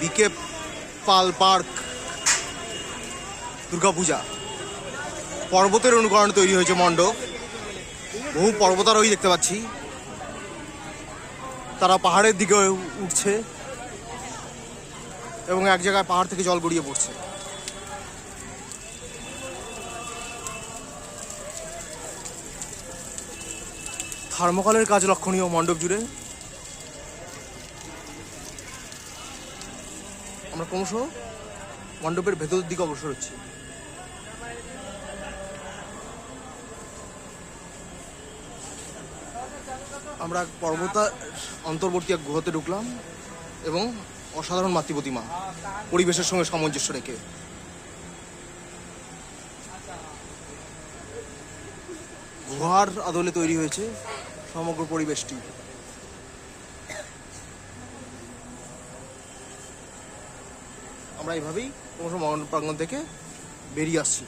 বিকে পাল park Durga Puja পর্বতের অনুকরণে তৈরি হয়েছে মণ্ডপ। বহু পর্বতারোহী দেখতে পাচ্ছি। তারা পাহাড়ের দিকে উঠছে এবং এক জায়গায় পাহাড় থেকে জল গড়িয়ে পড়ছে। থার্মোকলের কাজ লক্ষণীয় মণ্ডপ জুড়ে আমরা ক্রমশ মণ্ডপের ভেতর দিকে অগ্রসর হচ্ছি। আমরা এক পর্বতা অন্তর্বর্তী এক গুহাতে ঢুকলাম এবং অসাধারণ মাতৃ প্রতিমা পরিবেশের সঙ্গে সামঞ্জস্য রেখে। গুহার আদলে তৈরি হয়েছে সমগ্র পরিবেশটি। আমরা এইভাবেই ক্রমশ মন্ডপ প্রাঙ্গণ থেকে বেরিয়ে আসছি।